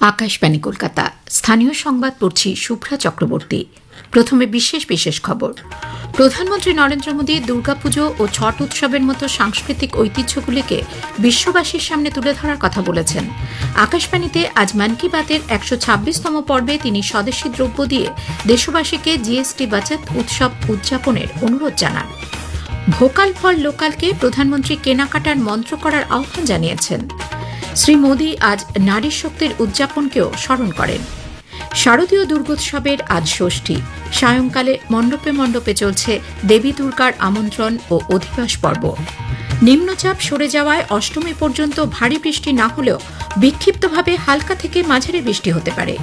আকাশবাণী কলকাতা। স্থানীয় সংবাদ পড়ছি শুভ্রা চক্রবর্তী। প্রথমে বিশেষ বিশেষ খবর। প্রধানমন্ত্রী নরেন্দ্র মোদী দুর্গাপুজো ও ছট উৎসবের মতো সাংস্কৃতিক ঐতিহ্যগুলিকে বিশ্ববাসীর সামনে তুলে ধরার কথা বলেছেন। আকাশবাণীতে আজ মন কি বাতের একশো ছাব্বিশতম পর্বে তিনি স্বদেশী দ্রব্য দিয়ে দেশবাসীকে জিএসটি বাচত উৎসব উদযাপনের অনুরোধ জানান। ভোকাল ফর লোকালকে প্রধানমন্ত্রী কেনাকাটার মন্ত্র করার আহ্বান জানিয়েছেন। শ্রী মোদী আজ নারী শক্তির উদযাপনকেও স্মরণ করেন। শারদীয় দুর্গোৎসবের আজ ষষ্ঠী। সায়ংকালে মণ্ডপে মণ্ডপে চলছে দেবী দুর্গার আমন্ত্রণ ও অধিবাস পর্ব। নিম্নচাপ সরে যাওয়ায় অষ্টমী পর্যন্ত ভারী বৃষ্টি না হলেও বিক্ষিপ্তভাবে হালকা থেকে মাঝারি বৃষ্টি হতে পারে।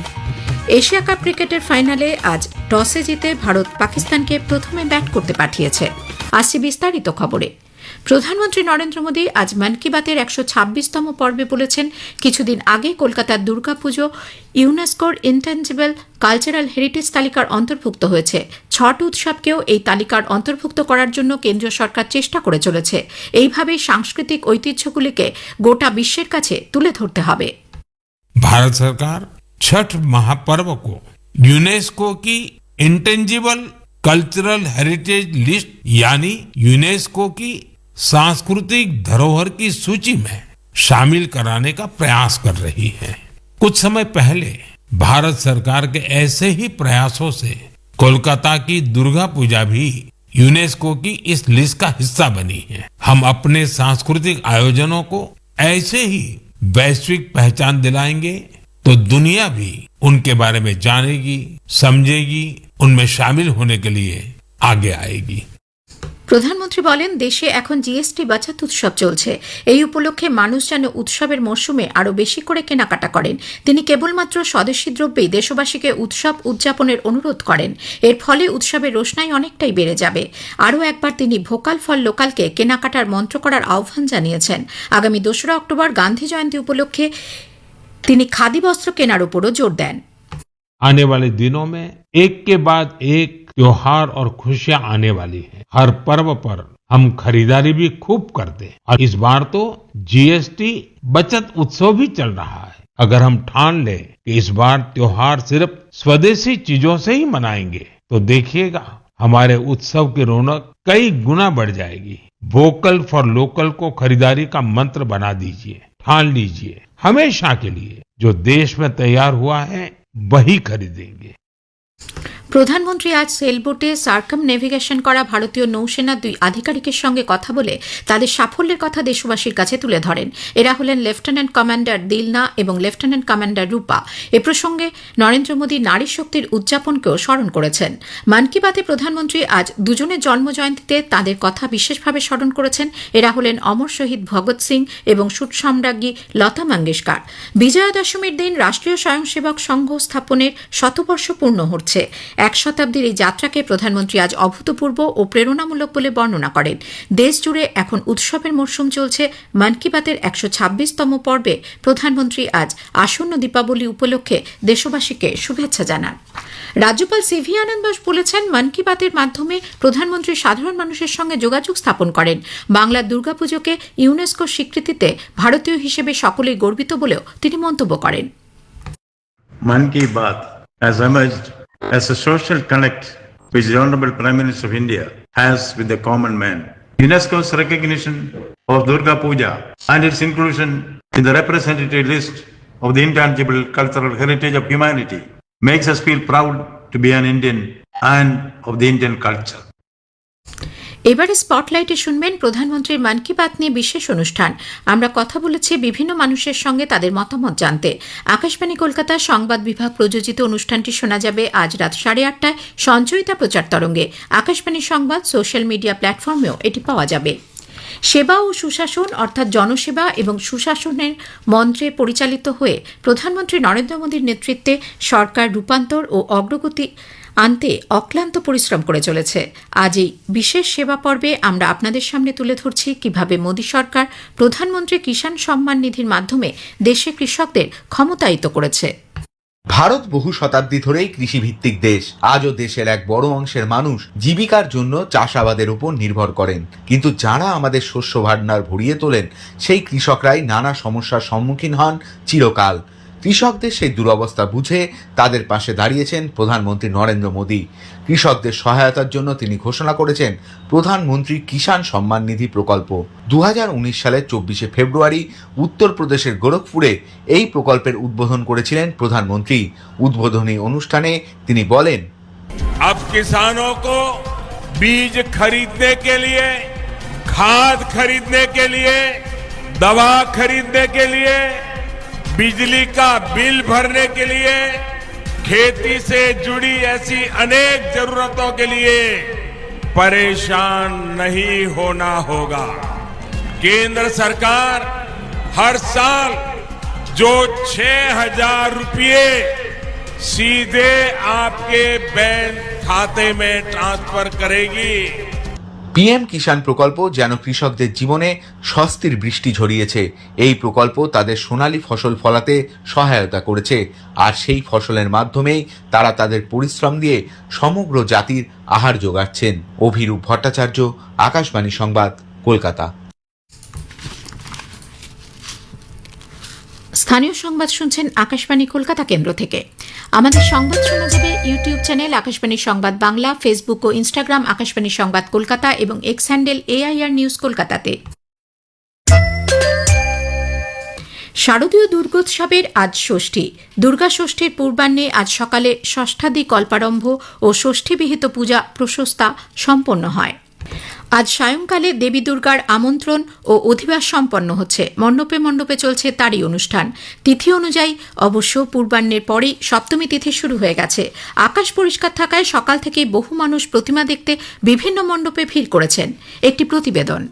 এশিয়া কাপ ক্রিকেটের ফাইনালে আজ টসে জিতে ভারত পাকিস্তানকে প্রথমে ব্যাট করতে পাঠিয়েছে। আসছে বিস্তারিত খবরে। প্রধানমন্ত্রী নরেন্দ্র মোদী আজ মন কি বাতের একশো ছাব্বিশতম পর্বে বলেছেন কিছুদিন আগে কলকাতার দুর্গাপুজো ইউনেস্কোর ইন্টেঞ্জিবল কালচারাল হেরিটেজ তালিকার অন্তর্ভুক্ত হয়েছে ছট উৎসবকেও এই তালিকার অন্তর্ভুক্ত করার জন্য কেন্দ্রীয় সরকার চেষ্টা করে চলেছে এইভাবেই সাংস্কৃতিক ঐতিহ্যগুলিকে গোটা বিশ্বের কাছে তুলে ধরতে হবে भारत सरकार छठ महापर्व को यूनेस्को की इंटेंजिबल कल्चरल हेरिटेज लिस्ट यानी यूनेस्को की सांस्कृतिक धरोहर की सूची में शामिल कराने का प्रयास कर रही है। कुछ समय पहले भारत सरकार के ऐसे ही प्रयासों से कोलकाता की दुर्गा पूजा भी यूनेस्को की इस लिस्ट का हिस्सा बनी है। हम अपने सांस्कृतिक आयोजनों को ऐसे ही वैश्विक पहचान दिलाएँगे तो दुनिया भी उनके बारे में जानेगी, समझेगी, उनमें शामिल होने के लिए आगे आएगी। প্রধানমন্ত্রী বলেন দেশে এখন জিএসটি বাচাত উৎসব চলছে এই উপলক্ষে মানুষ যেন উৎসবের মরশুমে আরও বেশি করে কেনাকাটা করেন তিনি কেবলমাত্র স্বদেশী দ্রব্যেই দেশবাসীকে উৎসব উদযাপনের অনুরোধ করেন এর ফলে উৎসবের রোশনাই অনেকটাই বেড়ে যাবে আরও একবার তিনি ভোকাল ফল লোকালকে কেনাকাটার মন্ত্র করার আহ্বান জানিয়েছেন আগামী দোসরা অক্টোবর গান্ধী জয়ন্তী উপলক্ষে তিনি খাদি বস্ত্র কেনার উপরও জোর দেন आने वाले दिनों में एक के बाद एक त्योहार और खुशियाँ आने वाली हैं। हर पर्व पर हम खरीदारी भी खूब करते हैं। और इस बार तो जीएसटी बचत उत्सव भी चल रहा है। अगर हम ठान लें कि इस बार त्योहार सिर्फ़ स्वदेशी चीज़ों से ही मनाएँगे तो देखिएगा, हमारे उत्सव की रौनक कई गुना बढ़ जाएगी। वोकल फॉर लोकल को खरीदारी का मंत्र बना दीजिए, ठान लीजिए। हमेशा के लिए जो देश में तैयार हुआ है, वही खरीदेंगे। প্রধানমন্ত্রী আজ সেলবোটে সার্কাম নেভিগেশন করা ভারতীয় নৌসেনার দুই আধিকারিকের সঙ্গে কথা বলে তাদের সাফল্যের কথা দেশবাসীর কাছে তুলে ধরেন। এরা হলেন লেফটেন্যান্ট কমান্ডার দিলনা এবং লেফটেন্যান্ট কমান্ডার রূপা। এ প্রসঙ্গে নরেন্দ্র মোদী নারী শক্তির উদযাপনকেও স্মরণ করেছেন। মন কি বাতে প্রধানমন্ত্রী আজ দুজনের জন্মজয়ন্তীতে তাদের কথা বিশেষভাবে স্মরণ করেছেন। এরা হলেন অমর শহীদ ভগৎ সিং এবং সুট সম্রাজ্ঞী লতা মঙ্গেশকর। বিজয়া দশমীর দিন রাষ্ট্রীয় স্বয়ংসেবক সংঘ স্থাপনের শতবর্ষ পূর্ণ হচ্ছে। এক শতাব্দীর এই যাত্রাকে প্রধানমন্ত্রী আজ অভূতপূর্ব ও প্রেরণামূলক বলে বর্ণনা করেন। দেশ জুড়ে এখন উৎসবের মরশুম চলছে। মন কি বাতের একশো ছাব্বিশতম পর্বে প্রধানমন্ত্রী আজ আসন্ন দীপাবলি উপলক্ষে দেশবাসীকে শুভেচ্ছা জানান। রাজ্যপাল সিভি আনন্দ বলেছেন, মন কি বাতের মাধ্যমে প্রধানমন্ত্রী সাধারণ মানুষের সঙ্গে যোগাযোগ স্থাপন করেন। বাংলার দুর্গাপুজোকে ইউনেস্কো স্বীকৃতিতে ভারতীয় হিসেবে সকলেই গর্বিত বলেও তিনি মন্তব্য করেন। Man Ki Baat has emerged as a social connect which the Honorable Prime Minister of India has with the common man. UNESCO's recognition of Durga Puja and its inclusion in the representative list of the intangible cultural heritage of humanity makes us feel proud to be an Indian and of the Indian culture. এবারে স্পটলাইটে শুনবেন প্রধানমন্ত্রীর মন কি বাত নিয়ে বিশেষ অনুষ্ঠান। আমরা কথা বলেছি বিভিন্ন মানুষের সঙ্গে তাদের মতামত জানতে। আকাশবাণী কলকাতা সংবাদ বিভাগ প্রযোজিত অনুষ্ঠানটি শোনা যাবে আজ রাত সাড়ে আটটায় সঞ্চয়িতা প্রচার তরঙ্গে। আকাশবাণী সংবাদ সোশ্যাল মিডিয়া প্ল্যাটফর্মেও এটি পাওয়া যাবে। সেবা ও সুশাসন অর্থাৎ জনসেবা এবং সুশাসনের মন্ত্রে পরিচালিত হয়ে প্রধানমন্ত্রী নরেন্দ্র মোদীর নেতৃত্বে সরকার রূপান্তর ও অগ্রগতি আনতে অক্লান্ত পরিশ্রম করে চলেছে। আজ এই বিশেষ সেবা পর্বে আমরা আপনাদের সামনে তুলে ধরছি কীভাবে মোদী সরকার প্রধানমন্ত্রী কিষাণ সম্মান নিধির মাধ্যমে দেশে কৃষকদের ক্ষমতায়িত করেছে। ভারত বহু শতাব্দী ধরেই কৃষিভিত্তিক দেশ। আজও দেশের এক বড় অংশের মানুষ জীবিকার জন্য চাষাবাদের উপর নির্ভর করেন। কিন্তু যারা আমাদের শস্য ভাণ্ডার ভরিয়ে তোলেন, সেই কৃষকরাই নানা সমস্যার সম্মুখীন হন চিরকাল। কৃষকদের সেই দুরবস্থা বুঝে তাদের পাশে দাঁড়িয়েছেন প্রধানমন্ত্রী নরেন্দ্র মোদী কৃষকদের সহায়তার জন্য তিনি ঘোষণা করেছেন প্রধানমন্ত্রী কিষাণ সম্মান নিধি প্রকল্প দু সালের চব্বিশে ফেব্রুয়ারি উত্তরপ্রদেশের গোরখপুরে এই প্রকল্পের উদ্বোধন করেছিলেন প্রধানমন্ত্রী উদ্বোধনী অনুষ্ঠানে তিনি বলেন अब किसानों को बीज खरीदने के लिए खाद खरीदने के लिए दवा खरीदने के लिए बिजली का बिल भरने के लिए, खेती से जुड़ी ऐसी अनेक जरूरतों के लिए परेशान नहीं होना होगा। केंद्र सरकार हर साल जो छह हज़ार रुपये सीधे आपके बैंक खाते में ट्रांसफ़र करेगी পিএম কিষাণ প্রকল্প যেন কৃষকদের জীবনে স্বস্তির বৃষ্টি ঝরিয়েছে। এই প্রকল্প তাদের সোনালী ফসল ফলাতে সহায়তা করেছে। আর সেই ফসলের মাধ্যমেই তারা তাদের পরিশ্রম দিয়ে সমগ্র জাতির আহার যোগাচ্ছেন। অভিরূপ ভট্টাচার্য, আকাশবাণী সংবাদ, কলকাতা। স্থানীয় সংবাদ শুনছেন আকাশবাণী কলকাতা কেন্দ্র থেকে। আমাদের সংবাদ শোনা যাবে ইউটিউব চ্যানেল আকাশবাণী সংবাদ বাংলা, ফেসবুক ও ইনস্টাগ্রাম আকাশবাণী সংবাদ কলকাতা এবং এক্স হ্যান্ডেল এআইআর নিউজ কলকাতাতে। শারদীয় দুর্গোৎসবের আজ ষষ্ঠী। দুর্গা ষষ্ঠীর পূর্বাহ্নে আজ সকালে ষষ্ঠাদি কল্পারম্ভ ও ষষ্ঠীবিহিত পূজা প্রশস্তা সম্পন্ন হয়। আজ সায়ংকালে দেবী দুর্গার আমন্ত্রণ ও অধিবাস সম্পন্ন হচ্ছে। মণ্ডপে মণ্ডপে চলছে তারই অনুষ্ঠান। তিথি অনুযায়ী অবশ্য পূর্বাহ্নের পরেই সপ্তমী তিথি শুরু হয়ে গেছে। আকাশ পরিষ্কার থাকায় সকাল থেকেই বহু মানুষ প্রতিমা দেখতে বিভিন্ন মণ্ডপে ভিড় করেছেন। একটি প্রতিবেদন।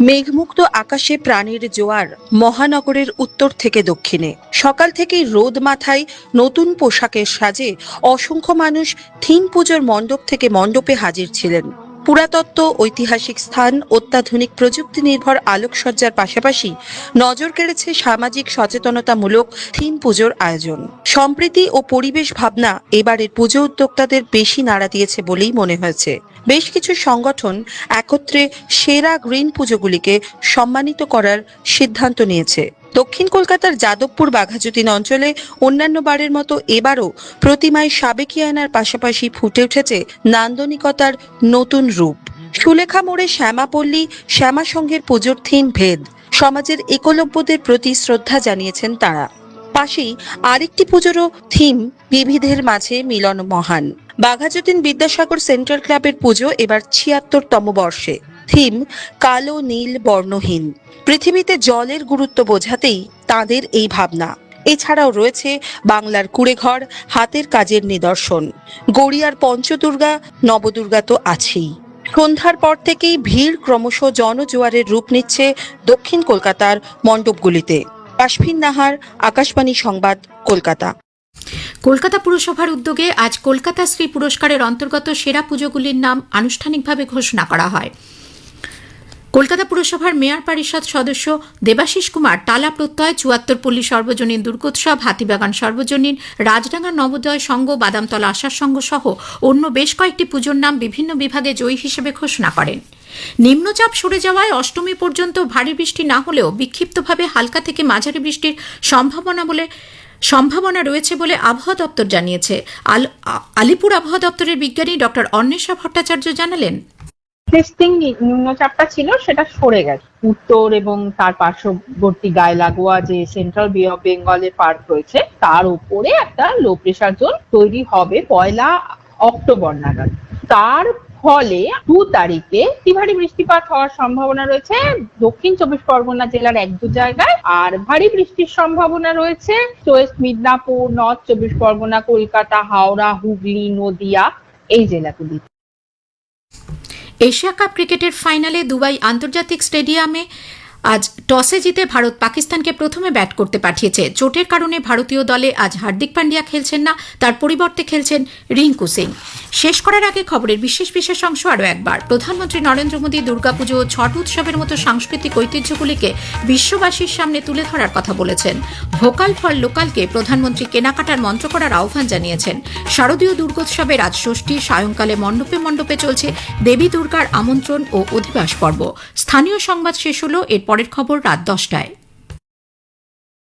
মেঘমুক্ত আকাশে প্রাণীর জোয়ার মহানগরের উত্তর থেকে দক্ষিণে। সকাল থেকেই রোদ মাথায় নতুন পোশাকের সাজে অসংখ্য মানুষ থিম পুজোর মণ্ডপ থেকে মণ্ডপে হাজির ছিলেন। পুরাতত্ত্ব, ঐতিহাসিক স্থান, অত্যাধুনিক প্রযুক্তি নির্ভর আলোকসজ্জার পাশাপাশি নজর কেড়েছে সামাজিক সচেতনতামূলক থিম পুজোর আয়োজন। সম্প্রীতি ও পরিবেশ ভাবনা এবারের পুজো উদ্যোক্তাদের বেশি নাড়া দিয়েছে বলেই মনে হয়েছে। বেশ কিছু সংগঠন একত্রে সেরা গ্রিন পুজোগুলিকে সম্মানিত করার সিদ্ধান্ত নিয়েছে। দক্ষিণ কলকাতার যাদবপুর বাঘাযতীন অঞ্চলে অন্যান্য বারের মতো এবারও প্রতিমায় সাবেকিয়ানার পাশাপাশি ফুটে উঠেছে নান্দনিকতার নতুন রূপ। সুলেখা মোড়ে শ্যামাপল্লী শ্যামা সংঘের পুজোর থিম ভেদ। সমাজের একলব্যদের প্রতি শ্রদ্ধা জানিয়েছেন তারা। পাশেই আরেকটি পুজোরও থিম বিবিধের মাঝে মিলন মহান বাঘাযতীন বিদ্যাসাগর সেন্ট্রাল ক্লাবের পুজো এবার ছিয়াত্তরতম বর্ষে। থিম কালো, নীল, বর্ণহীন। পৃথিবীতে জলের গুরুত্ব বোঝাতেই তাদের এই ভাবনা। এছাড়াও রয়েছে বাংলার কুড়েঘর, হাতের কাজের নিদর্শন। গড়িয়ার পঞ্চদুর্গা, নবদুর্গা তো আছেই। সন্ধ্যার পর থেকেই ভিড় ক্রমশ জনজোয়ারের রূপ নিচ্ছে দক্ষিণ কলকাতার মণ্ডপগুলিতে। কাশফিন নাহার, আকাশবাণী সংবাদ, কলকাতা। কলকাতা পুরসভার উদ্যোগে আজ কলকাতা শ্রী পুরস্কারের অন্তর্গত সেরা পুজোগুলির নাম আনুষ্ঠানিকভাবে ঘোষণা করা হয়। কলকাতা পুরসভার মেয়র পরিষদ সদস্য দেবাশিস কুমার টালা প্রত্যয়, চুয়াত্তর পল্লী সর্বজনীন দুর্গোৎসব, হাতিবাগান সর্বজনীন, রাজডাঙ্গা নবোদয় সংঘ, বাদামতলা আশার সংঘ সহ অন্য বেশ কয়েকটি পুজোর নাম বিভিন্ন বিভাগে জয়ী হিসেবে ঘোষণা করেন। নিম্নচাপ সরে যাওয়ায় অষ্টমী পর্যন্ত ভারী বৃষ্টি না হলেও বিক্ষিপ্তভাবে হালকা থেকে মাঝারি বৃষ্টির সম্ভাবনা বলে সম্ভাবনা রয়েছে বলে আবহাওয়া দপ্তর জানিয়েছে। আলিপুর আবহাওয়া দপ্তরের বিজ্ঞানী ডক্টর অন্বেষা ভট্টাচার্য জানালেন। টেস্টিং নিম্নচাপটা ছিল, সেটা সরে গেছে। উত্তর এবং তার পার্শ্ববর্তী গায়ে লাগোয়া যে সেন্ট্রাল বে অফ বেঙ্গলের পার্ক রয়েছে, তার উপরে একটা লো প্রেশার জোন তৈরি হবে পয়লা অক্টোবর নাগাদ। তার ফলে দু তারিখে ভারী বৃষ্টিপাত হওয়ার সম্ভাবনা রয়েছে। দক্ষিণ চব্বিশ পরগনা জেলার এক দু জায়গায়, আর ভারী বৃষ্টির সম্ভাবনা রয়েছে। ওয়েস্ট মিদনাপুর, নর্থ চব্বিশ পরগনা, কলকাতা, হাওড়া, হুগলি, নদিয়া এই জেলাগুলিতে। এশিয়া কাপ ক্রিকেটের ফাইনালে দুবাই আন্তর্জাতিক স্টেডিয়ামে আজ টসে জিতে ভারত পাকিস্তানকে প্রথমে ব্যাট করতে পাঠিয়েছে। চোটের কারণে ভারতীয় দলে আজ হার্দিক পান্ডিয়া খেলছেন না, তার পরিবর্তে খেলছেন রিঙ্কু সিং। শেষ করার আগে খবরের বিশেষ বিশেষ অংশ আরও একবার। প্রধানমন্ত্রী নরেন্দ্র মোদী দুর্গাপুজো ও ছট উৎসবের মতো সাংস্কৃতিক ঐতিহ্যগুলিকে বিশ্ববাসীর সামনে তুলে ধরার কথা বলেছেন। ভোকাল ফর লোকালকে প্রধানমন্ত্রী কেনাকাটার মন্ত্র করার আহ্বান জানিয়েছেন। শারদীয় দুর্গোৎসবের আজ ষষ্ঠী, সায়ংকালে মণ্ডপে মণ্ডপে চলছে দেবী দুর্গার আমন্ত্রণ ও অধিবাস পর্ব। স্থানীয় সংবাদ শেষ হল এর পরের খবর রাত দশটায়।